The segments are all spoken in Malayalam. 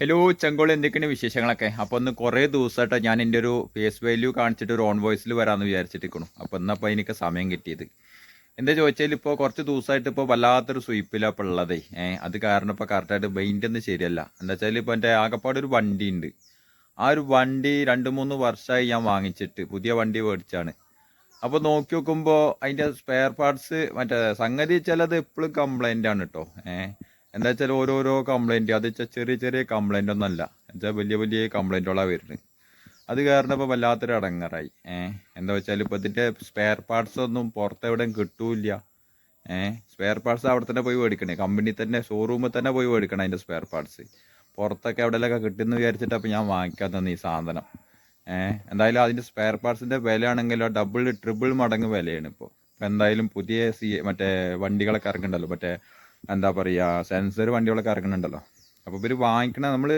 ഹലോ ചെങ്കോളി എന്തൊക്കെയാണ് വിശേഷങ്ങളൊക്കെ? അപ്പോൾ ഒന്ന് കുറേ ദിവസമായിട്ട് ഞാൻ എന്റെ ഒരു ഫേസ് വാല്യൂ കാണിച്ചിട്ട് ഒരു ഓൺ വോയിസിൽ വരാമെന്ന് വിചാരിച്ചിട്ടിരിക്കണം അപ്പോൾ ഇന്നപ്പോൾ എനിക്ക് സമയം കിട്ടിയത്. എന്താ ചോദിച്ചാൽ ഇപ്പോൾ കുറച്ച് ദിവസമായിട്ട് ഇപ്പോൾ വല്ലാത്തൊരു സ്വീപ്പിലാണ് ഇപ്പോൾ ഉള്ളതേ. അത് കാരണം ഇപ്പോൾ കറക്റ്റായിട്ട് മെയിന്റെ ഒന്നും ശരിയല്ല. എന്താ വെച്ചാൽ ഇപ്പോൾ എന്റെ ആകപ്പാട് ഒരു വണ്ടി ഉണ്ട്. ആ ഒരു വണ്ടി രണ്ട് മൂന്ന് വർഷമായി ഞാൻ വാങ്ങിച്ചിട്ട് പുതിയ വണ്ടി മേടിച്ചാണ്. അപ്പോൾ നോക്കി നോക്കുമ്പോൾ അതിന്റെ സ്പെയർ പാർട്സ് മറ്റേ സംഗതി ചിലത് എപ്പോഴും കംപ്ലൈന്റ് ആണ് കേട്ടോ ഏഹ് എന്താ വെച്ചാൽ ഓരോരോ കംപ്ലൈന്റ് അത് വെച്ചാൽ ചെറിയ ചെറിയ കംപ്ലൈന്റ് ഒന്നല്ല. എന്നുവെച്ചാൽ വലിയ വലിയ കംപ്ലൈന്റുകളാണ് വരുന്നത്. അത് കാരണം ഇപ്പോൾ വല്ലാത്തൊരു അടങ്ങറായി. ഏഹ് എന്താ വെച്ചാൽ ഇപ്പോൾ ഇതിന്റെ സ്പെയർ പാർട്സ് ഒന്നും പുറത്തെവിടെയും കിട്ടൂല ഏഹ് സ്പെയർ പാർട്സ് അവിടെ തന്നെ പോയി മേടിക്കണേ. കമ്പനി തന്നെ ഷോറൂമിൽ തന്നെ പോയി മേടിക്കണം അതിന്റെ സ്പെയർ പാർട്സ് പുറത്തൊക്കെ എവിടെയെല്ലാം കിട്ടുമെന്ന് വിചാരിച്ചിട്ട് അപ്പോൾ ഞാൻ വാങ്ങിക്കാൻ തന്നെ ഈ സാധനം. ഏഹ് എന്തായാലും അതിന്റെ സ്പെയർ പാർട്സിന്റെ വിലയാണെങ്കിലോ ഡബിൾ ട്രിപ്പിൾ മടങ്ങ് വിലയാണ് ഇപ്പോൾ ഇപ്പോൾ എന്തായാലും പുതിയ സി മറ്റേ വണ്ടികളൊക്കെ ഇറങ്ങുന്നുണ്ടല്ലോ. മറ്റേ എന്താ പറയുക സെൻസർ വണ്ടികളൊക്കെ ഇറങ്ങുന്നുണ്ടല്ലോ അപ്പോൾ ഇവർ വാങ്ങിക്കണ നമ്മൾ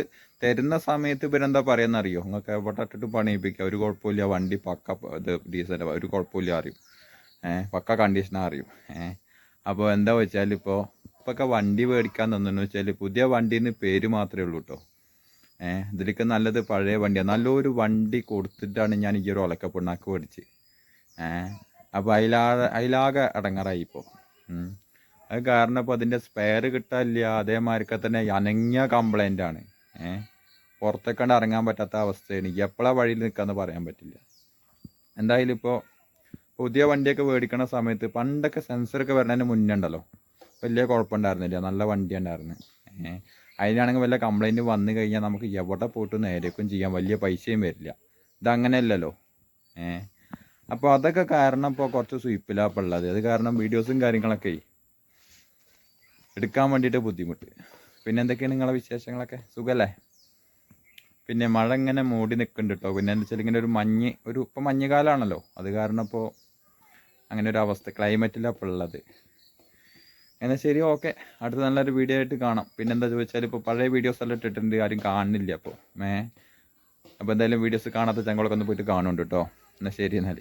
തരുന്ന സമയത്ത് ഇവരെന്താ പറയുന്നറിയോ നിങ്ങൾക്ക് എവിടെ ഇട്ടിട്ട് പണിയിപ്പിക്കുക ഒരു കുഴപ്പമില്ല വണ്ടി പക്ക ഇത് ഡീസൽ ഒരു കുഴപ്പമില്ല അറിയും. ഏഹ് പക്ക കണ്ടീഷനാ അറിയും. ഏഹ് അപ്പോൾ എന്താ വെച്ചാൽ ഇപ്പോൾ ഇപ്പൊക്കെ വണ്ടി മേടിക്കാൻ തന്നെന്ന് വെച്ചാൽ പുതിയ വണ്ടീന്ന് പേര് മാത്രമേ ഉള്ളൂ കേട്ടോ ഏഹ് ഇതിലേക്ക് നല്ലത് പഴയ വണ്ടിയാണ് നല്ലൊരു വണ്ടി കൊടുത്തിട്ടാണ് ഞാൻ ഈ ഒരു ഒലക്ക പിണ്ണാക്ക് മേടിച്ച് ഏഹ് അപ്പോൾ അതിലാ അതിലാകെ അടങ്ങറായി ഇപ്പോൾ അത് കാരണം ഇപ്പോൾ അതിന്റെ സ്പെയർ കിട്ടാനില്ല. അതേമാതിരിക്ക തന്നെ അനങ്ങിയ കംപ്ലൈന്റ് ആണ്. ഏഹ് പുറത്തേക്കണ്ട് ഇറങ്ങാൻ പറ്റാത്ത അവസ്ഥയാണ്. എപ്പോഴാണ് വഴിയിൽ നിൽക്കാമെന്ന് പറയാൻ പറ്റില്ല. എന്തായാലും ഇപ്പോൾ പുതിയ വണ്ടിയൊക്കെ മേടിക്കണ സമയത്ത് പണ്ടൊക്കെ സെൻസറൊക്കെ വരുന്നതിന് മുന്നേ ഉണ്ടല്ലോ. വലിയ കുഴപ്പമുണ്ടായിരുന്നില്ല. നല്ല വണ്ടി ഉണ്ടായിരുന്നു ഏഹ് അതിനാണെങ്കിൽ വല്ല കംപ്ലൈന്റ് വന്നു കഴിഞ്ഞാൽ നമുക്ക് എവിടെ പോയിട്ട് നേരേക്കും ചെയ്യാൻ വലിയ പൈസയും വരില്ല. ഇതങ്ങനെയല്ലല്ലോ. ഏഹ് അപ്പോൾ അതൊക്കെ കാരണം ഇപ്പോൾ കുറച്ച് ഉള്ളത്. അത് കാരണം വീഡിയോസും കാര്യങ്ങളൊക്കെ എടുക്കാൻ വേണ്ടിയിട്ട് ബുദ്ധിമുട്ട്. പിന്നെ എന്തൊക്കെയാണ് നിങ്ങളെ വിശേഷങ്ങളൊക്കെ? സുഖല്ലേ? പിന്നെ മഴ ഇങ്ങനെ മൂടി നിൽക്കുന്നുണ്ട് കേട്ടോ. പിന്നെ എന്താ വെച്ചാൽ ഇങ്ങനെ ഒരു മഞ്ഞ് ഒരു ഇപ്പം മഞ്ഞുകാലമാണല്ലോ അത് കാരണം ഇപ്പോൾ അങ്ങനെ ഒരു അവസ്ഥ ക്ലൈമറ്റിലാണ് ഇപ്പോൾ ഉള്ളത്. എന്നാൽ ശരി ഓക്കെ. അടുത്ത നല്ലൊരു വീഡിയോ ആയിട്ട് കാണാം. പിന്നെ എന്താ ചോദിച്ചാൽ ഇപ്പോൾ പഴയ വീഡിയോസ് എല്ലാം ഇട്ടിട്ടുണ്ട് ആരും കാണുന്നില്ല അപ്പോൾ മേ അപ്പോൾ എന്തായാലും വീഡിയോസ് കാണാത്ത ചങ്ങളൊക്കെ ഒന്ന് പോയിട്ട് കാണുന്നുണ്ട് കേട്ടോ. എന്നാൽ ശരി എന്നാൽ